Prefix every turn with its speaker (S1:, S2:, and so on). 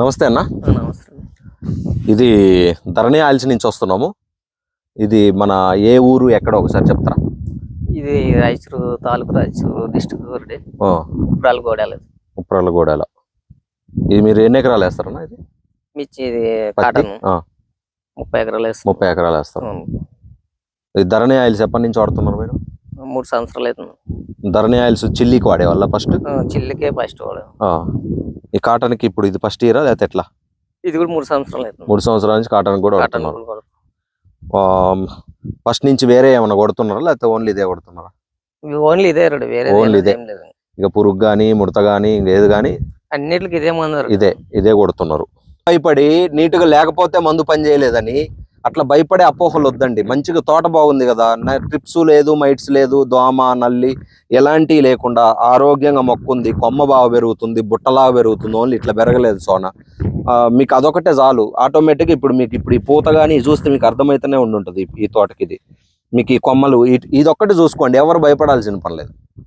S1: నమస్తే అన్న.
S2: నమస్తే.
S1: ఇది ధరణి ఆయిల్స్ నుంచి వస్తున్నాము. ఇది మన ఏ ఊరు ఎక్కడ ఒకసారి చెప్తారా?
S2: ఇది రాయచూరు తాలూకు రాయచూరు డిస్టిక్ గురిడి
S1: ఆ,
S2: ఉప్రాలు గోడాలి.
S1: ఉప్రాలగూడెల ఇది మీరు ఎన్ని ఎకరాలు వేస్తారన్నా ఇది?
S2: మిర్చి ఇది? కాటన్. ముప్పై ఎకరాలు వేస్తాం.
S1: ముప్పై ఎకరాలు వేస్తారు. ఈ ధరణి ఆయిల్స్ ఎప్పటి నుంచి వాడుతున్నారు మీరు?
S2: మూడు సంవత్సరాలు అవుతుంది.
S1: ధరణి ఆయిల్స్ చిల్లీకి వాడేవాళ్ళ ఫస్ట్?
S2: చిల్లికే ఫస్ట్ వాడు.
S1: ఈ కాటన్కి ఇప్పుడు ఇది ఫస్ట్ ఇయరా లేకపోతే ఎట్లా?
S2: ఇది కూడా మూడు సంవత్సరాలు అవుతుంది.
S1: మూడు సంవత్సరాల నుంచి కాటన్ కూడా
S2: కాటన్
S1: వాడుతున్నారు.
S2: కూడా.
S1: ఫస్ట్ నుంచి వేరే ఏమైనా కొడుతున్నారా లేకపోతే ఓన్లీ ఇదే కొడుతున్నారా?
S2: ఇవి ఓన్లీ ఇదే రెండు వేరే
S1: Only ఇదే.
S2: ఏం లేదు.
S1: ఇక పురుగు కానీ ముడత కానీ ఇంకేది కానీ
S2: అన్నిటికి ఇదే మందు
S1: ఇదే ఇదే కొడుతున్నారు. భయపడి నీట్గా లేకపోతే మందు పని చేయలేదని అట్లా భయపడే అపోహలు వద్దండి. మంచిగా తోట బాగుంది కదా ట్రిప్స్ లేదు మైట్స్ లేదు దోమ నల్లి ఎలాంటివి లేకుండా ఆరోగ్యంగా మొక్కుంది కొమ్మ బాగా పెరుగుతుంది బుట్టలాగా పెరుగుతుంది ఓన్లీ ఇట్లా పెరగలేదు సోన. మీకు అదొకటే చాలు. ఆటోమేటిక్గా ఇప్పుడు మీకు ఇప్పుడు ఈ పూత కానీ చూస్తే మీకు అర్థమైతేనే ఉండుంటుంది ఈ తోటకి ఇది మీకు ఈ కొమ్మలు ఇది ఒక్కటి చూసుకోండి ఎవరు భయపడాల్సిన పని లేదు.